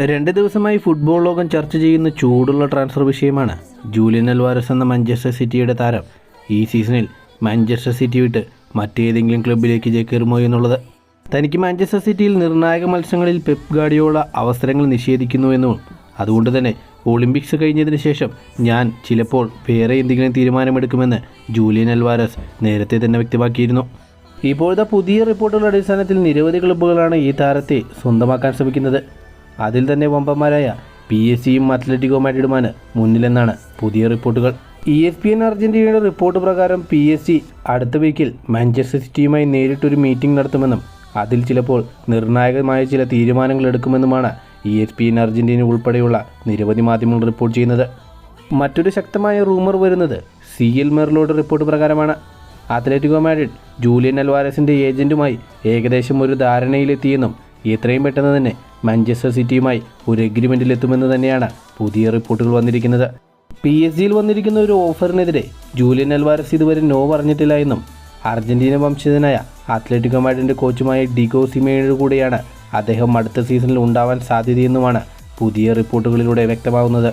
രണ്ട് ദിവസമായി ഫുട്ബോൾ ലോകം ചർച്ച ചെയ്യുന്ന ചൂടുള്ള ട്രാൻസ്ഫർ വിഷയമാണ് ജൂലിയൻ അൽവാരസ് എന്ന മാഞ്ചസ്റ്റർ സിറ്റിയുടെ താരം ഈ സീസണിൽ മാഞ്ചസ്റ്റർ സിറ്റി വിട്ട് മറ്റേതെങ്കിലും ക്ലബിലേക്ക് ചേക്കേറുമോ എന്നുള്ളത്. തനിക്ക് മാഞ്ചസ്റ്റർ സിറ്റിയിൽ നിർണായക മത്സരങ്ങളിൽ പെപ് ഗാഡിയോള അവസരങ്ങൾ നിഷേധിക്കുന്നു നിഷേധിക്കുന്നുവെന്നും അതുകൊണ്ട് തന്നെ ഒളിമ്പിക്സ് കഴിഞ്ഞതിന് ശേഷം ഞാൻ ചിലപ്പോൾ വേറെ എന്തെങ്കിലും തീരുമാനമെടുക്കുമെന്ന് ജൂലിയൻ അൽവാരസ് നേരത്തെ തന്നെ വ്യക്തമാക്കിയിരുന്നു. ഇപ്പോഴത്തെ പുതിയ റിപ്പോർട്ടുകളുടെ അടിസ്ഥാനത്തിൽ നിരവധി ക്ലബ്ബുകളാണ് ഈ താരത്തെ സ്വന്തമാക്കാൻ ശ്രമിക്കുന്നത്. അതിൽ തന്നെ വമ്പന്മാരായ പി എസ് സിയും അത്ലറ്റിക്കോ മാഡ്രിഡുമാണ് മുന്നിലെന്നാണ് പുതിയ റിപ്പോർട്ടുകൾ. ഇ എസ് പി എൻ അർജന്റീനയുടെ റിപ്പോർട്ട് പ്രകാരം പി എസ് സി അടുത്ത വീക്കിൽ മാഞ്ചസ്റ്റർ സിറ്റിയുമായി നേരിട്ടൊരു മീറ്റിംഗ് നടത്തുമെന്നും അതിൽ ചിലപ്പോൾ നിർണായകമായ ചില തീരുമാനങ്ങൾ എടുക്കുമെന്നുമാണ് E S P N Argentina ഉൾപ്പെടെയുള്ള നിരവധി മാധ്യമങ്ങൾ റിപ്പോർട്ട് ചെയ്യുന്നത്. മറ്റൊരു ശക്തമായ റൂമർ വരുന്നത് സി എൽ മെർലോയുടെ റിപ്പോർട്ട് പ്രകാരമാണ്. അത്ലറ്റിക്കോ മാഡ്രിഡ് ജൂലിയൻ അൽവാരസിന്റെ ഏജന്റുമായി ഏകദേശം ഒരു ധാരണയിലെത്തിയെന്നും എത്രയും പെട്ടെന്ന് തന്നെ മാഞ്ചസ്റ്റർ സിറ്റിയുമായി ഒരു എഗ്രിമെന്റിലെത്തുമെന്ന് തന്നെയാണ് പുതിയ റിപ്പോർട്ടുകൾ വന്നിരിക്കുന്നത്. പി എസ് ജിയിൽ വന്നിരിക്കുന്ന ഒരു ഓഫറിനെതിരെ ജൂലിയൻ അൽവാരസ് ഇതുവരെ നോ പറഞ്ഞിട്ടില്ല എന്നും അർജന്റീന വംശജനായ അത്ലറ്റിക് മാഡ്രിഡിന്റെ കോച്ചുമായ ഡിഗോ സിമയുടെ കൂടെയാണ് അദ്ദേഹം അടുത്ത സീസണിൽ ഉണ്ടാവാൻ സാധ്യതയെന്നുമാണ് പുതിയ റിപ്പോർട്ടുകളിലൂടെ വ്യക്തമാകുന്നത്